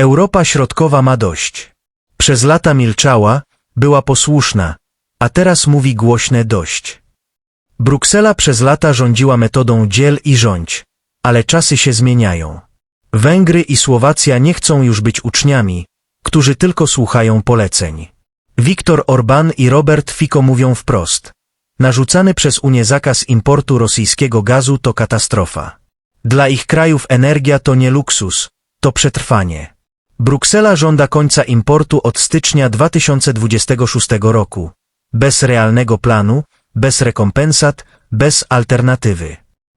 Europa Środkowa ma dość. Przez lata milczała, była posłuszna, a teraz mówi głośne dość. Bruksela przez lata rządziła metodą dziel i rządź, ale czasy się zmieniają. Węgry i Słowacja nie chcą już być uczniami, którzy tylko słuchają poleceń. Viktor Orban i Robert Fico mówią wprost. Narzucany przez Unię zakaz importu rosyjskiego gazu to katastrofa. Dla ich krajów energia to nie luksus, to przetrwanie. Bruksela żąda końca importu od stycznia 2026 roku. Bez realnego planu, bez rekompensat, bez alternatywy.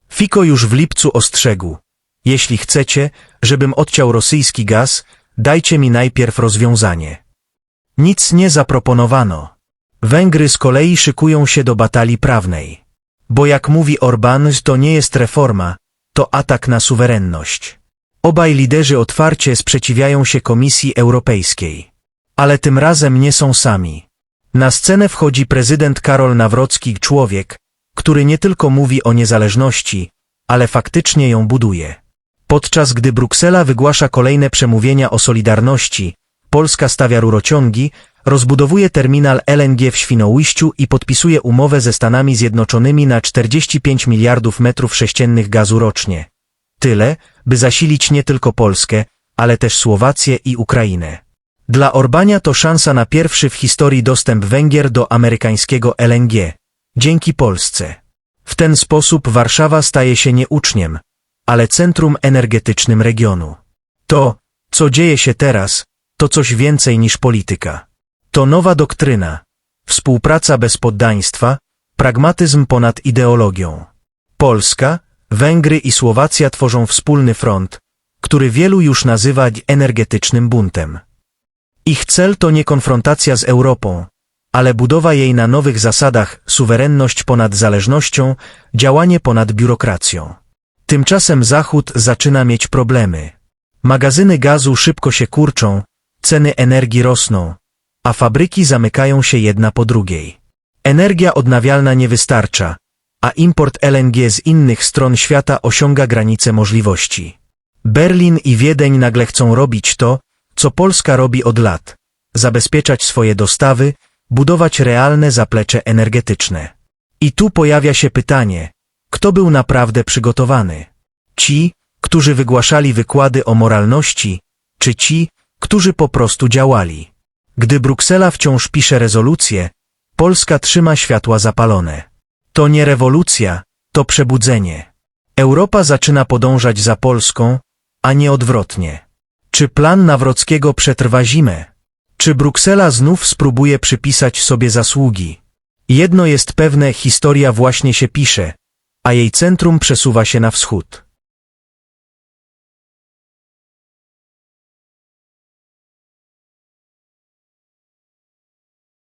Fico już w lipcu ostrzegł. Jeśli chcecie, żebym odciął rosyjski gaz, dajcie mi najpierw rozwiązanie. Nic nie zaproponowano. Węgry z kolei szykują się do batalii prawnej. Bo jak mówi Orban, to nie jest reforma, to atak na suwerenność. Obaj liderzy otwarcie sprzeciwiają się Komisji Europejskiej. Ale tym razem nie są sami. Na scenę wchodzi prezydent Karol Nawrocki, człowiek, który nie tylko mówi o niezależności, ale faktycznie ją buduje. Podczas gdy Bruksela wygłasza kolejne przemówienia o solidarności, Polska stawia rurociągi, rozbudowuje terminal LNG w Świnoujściu i podpisuje umowę ze Stanami Zjednoczonymi na 45 miliardów metrów sześciennych gazu rocznie. Tyle, by zasilić nie tylko Polskę, ale też Słowację i Ukrainę. Dla Orbania to szansa na pierwszy w historii dostęp Węgier do amerykańskiego LNG. Dzięki Polsce. W ten sposób Warszawa staje się nie uczniem, ale centrum energetycznym regionu. To, co dzieje się teraz, to coś więcej niż polityka. To nowa doktryna, współpraca bez poddaństwa, pragmatyzm ponad ideologią. Polska, Węgry i Słowacja tworzą wspólny front, który wielu już nazywa energetycznym buntem. Ich cel to nie konfrontacja z Europą, ale budowa jej na nowych zasadach, suwerenność ponad zależnością, działanie ponad biurokracją. Tymczasem Zachód zaczyna mieć problemy. Magazyny gazu szybko się kurczą, ceny energii rosną, a fabryki zamykają się jedna po drugiej. Energia odnawialna nie wystarcza, a import LNG z innych stron świata osiąga granice możliwości. Berlin i Wiedeń nagle chcą robić to, co Polska robi od lat. Zabezpieczać swoje dostawy, budować realne zaplecze energetyczne. I tu pojawia się pytanie, kto był naprawdę przygotowany? Ci, którzy wygłaszali wykłady o moralności, czy ci, którzy po prostu działali? Gdy Bruksela wciąż pisze rezolucje, Polska trzyma światła zapalone. To nie rewolucja, to przebudzenie. Europa zaczyna podążać za Polską, a nie odwrotnie. Czy plan Nawrockiego przetrwa zimę? Czy Bruksela znów spróbuje przypisać sobie zasługi? Jedno jest pewne, historia właśnie się pisze, a jej centrum przesuwa się na wschód.